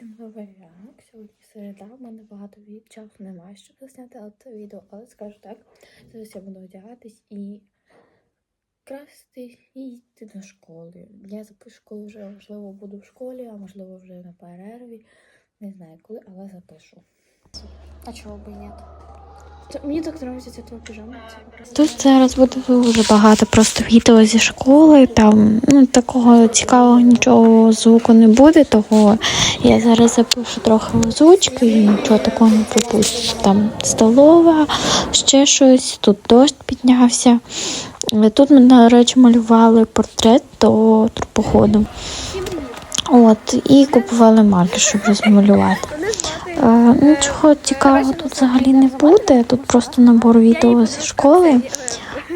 Всім добрий ранок. Сьогодні середа. У мене багато часу немає, щоб засняти це відео, але скажу так. Зараз я буду одягатись і красти і йти до школи. Я запишу, коли вже можливо буду в школі, а можливо вже на перерві. Не знаю коли, але запишу. А чого б і ні? Мені так подобається ця твоя піжама. Тут зараз буде дуже багато просто відео зі школи. Там ну, такого цікавого нічого звуку не буде, того я зараз запишу трохи озвучки і нічого такого не пропущу. Там столова, ще щось, тут дощ піднявся. Тут ми, до речі, малювали портрет до турпоходу. От, і купували маркер, щоб розмалювати. Нічого цікавого тут взагалі не буде. Тут просто набор відео зі школи.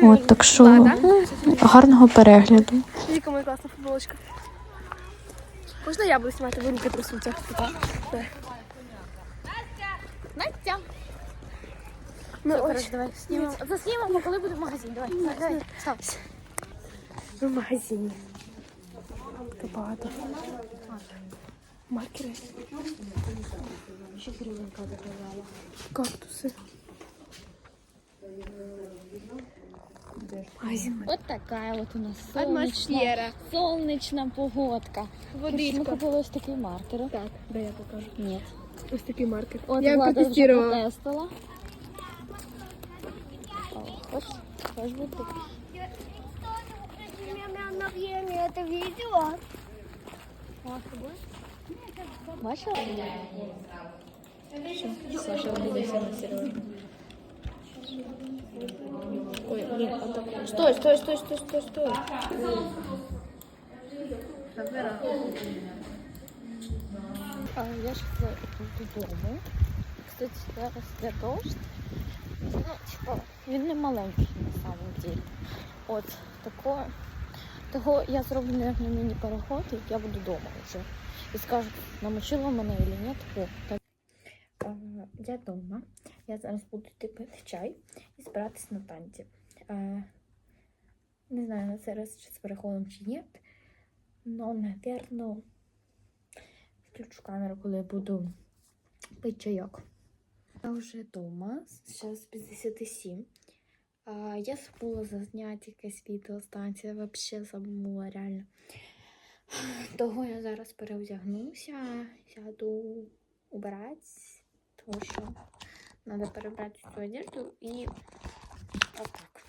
От, так що ну, гарного перегляду. Віка моя класна футболочка. Можна я буду знімати, ви руки трясуться? Настя! Ну, ось. Коротше, давай знімемо. Заснімемо, коли буде магазин. Давай, давай. Став. В магазині. Багато. Маркери. Ще кривенька заказала. Кактуси. Магазин. Вот такая вот у нас Атмосфера. солнечная, солнечная погодка. Ми Водичка. купили ось такий маркер. Так, да я покажу. Нет. Ось такий маркер. От я Влада вже протестувала. протестила. О, Хоч, хоч би ти. это видео. Бачила? Саша обиделся на Сережу. Ой, блин, а так... Стой, стой, стой, стой, стой, стой. А, я тут додому. Кстати, зараз йде дощ. Ну, типа, він маленький на самом деле. От, такое. Того я зроблю, наверное, міні-переход, і я буду вдома вже. І скажу, намочила мене чи ні. О, так. Я вдома. Я зараз буду йти пити чай і збиратись на танці. Не знаю, на цей раз чи з переходом чи ні. Но, напевно, включу камеру, коли я буду пити чайок. Я вже вдома, зараз 57. А, я забула зазняти якесь відео станція, взагалі забула реально. Того я зараз переодягнуся, сяду убирать, тому що треба перебрати всю одежду і отак.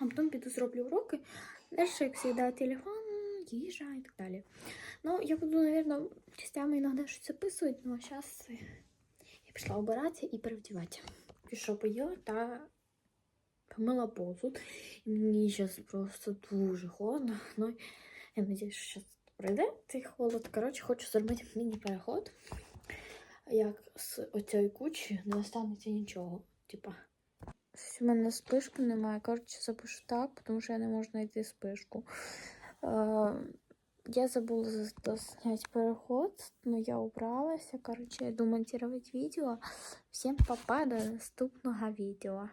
А потім піду зроблю уроки. Далі, як завжди, телефон, їжа і так далі. Ну, я буду, наверное, частями іноді щось записувати, але зараз я пішла убиратися і перевдіватися. Пішов поїла та помила посуд. І мені зараз просто дуже холодно. Ну, я надіюсь, що зараз пройде цей холод. Коротше, хочу зробити міні-переход. Як з оцієї кучі не останеться нічого. Типа. У мене спишки немає. Коротше, запишу так, тому що я не можу знайти спишку. Е, я забула за- зняти переход, но я убралася. Коротше, я йду монтувати відео. Всім папа до наступного відео.